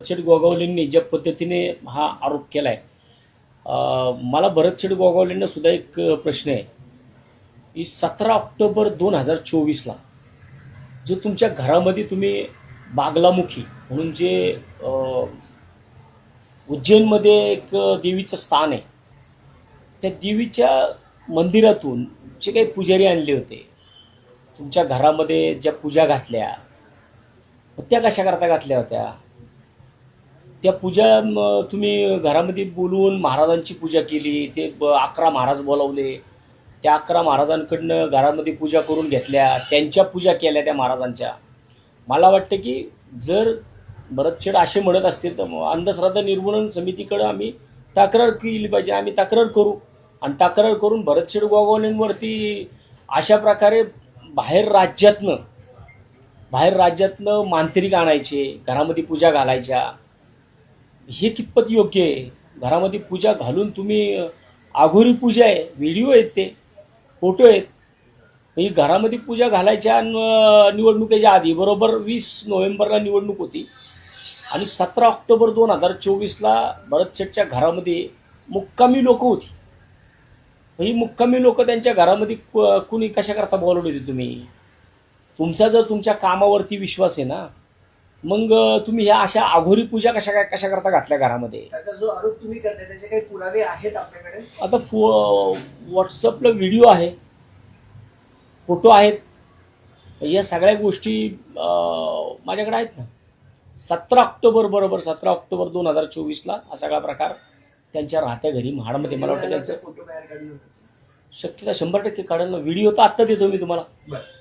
भरतशेठ गोगावलेंनी ज्या पद्धतीने हा आरोप केला आहे मला भरतशेठ गोगावलेंना सुद्धा एक प्रश्न आहे. की सतरा ऑक्टोबर दोन हजार चोवीसला जो तुमच्या घरामध्ये तुम्ही बागलामुखी म्हणून जे उज्जैनमध्ये एक देवीचं स्थान आहे त्या देवीच्या मंदिरातून जे काही पुजारी आणले होते तुमच्या घरामध्ये ज्या पूजा घातल्या त्या कशा करता घातल्या होत्या? त्या पूजा तुम्ही घरामध्ये बोलवून महाराजांची पूजा केली ते ब- अकरा महाराज बोलावले. त्या अकरा महाराजांकडनं घरामध्ये पूजा करून घेतल्या त्यांच्या पूजा केल्या त्या महाराजांच्या. मला वाटतं की जर भरतशेठ असे म्हणत असतील तर मग अंधश्रद्धा निर्मूलन समितीकडं आम्ही तक्रार केली पाहिजे आम्ही तक्रार करू. आणि तक्रार करून भरतशेड गोगावलेंवरती अशा प्रकारे बाहेर राज्यातनं बाहेर राज्यातनं मांत्रिक आणायचे घरामध्ये पूजा घालायच्या. हे कितपत योग्य आहे? घरामध्ये पूजा घालून तुम्ही आघोरी पूजा आहे व्हिडिओ आहेत ते फोटो आहेत. ही घरामध्ये पूजा घालायच्या निवडणुकीच्या आधी बरोबर वीस नोव्हेंबरला निवडणूक होती. आणि सतरा ऑक्टोबर दोन हजार चोवीसला भरतशेठच्या घरामध्ये मुक्कामी लोक होती. ही मुक्कामी लोक त्यांच्या घरामध्ये कुणी कशा करता बोलवली होती तुम्ही? तुमचा जर तुमच्या कामावरती विश्वास आहे ना मग तुम्ही ह्या अशा आघोरी पूजा कशा काय कशा करता घातल्या घरामध्ये? त्याचा जो आरोप तुम्ही करताय त्याचे काही पुरावे आहेत आपल्याकडे? आता फो व्हॉट्सअपला व्हिडिओ आहे फोटो आहेत. या सगळ्या गोष्टी माझ्याकडे आहेत ना. सतरा ऑक्टोबर बरोबर सतरा ऑक्टोबर दोन हजार चोवीसला हा सगळा प्रकार त्यांच्या राहत्या घरी महाडमध्ये. मला वाटतं त्यांचं फोटो बाहेर काढले होते? शक्यता शंभर टक्के काढेल ना. व्हिडिओ तर आत्ता देतो मी तुम्हाला. बरं.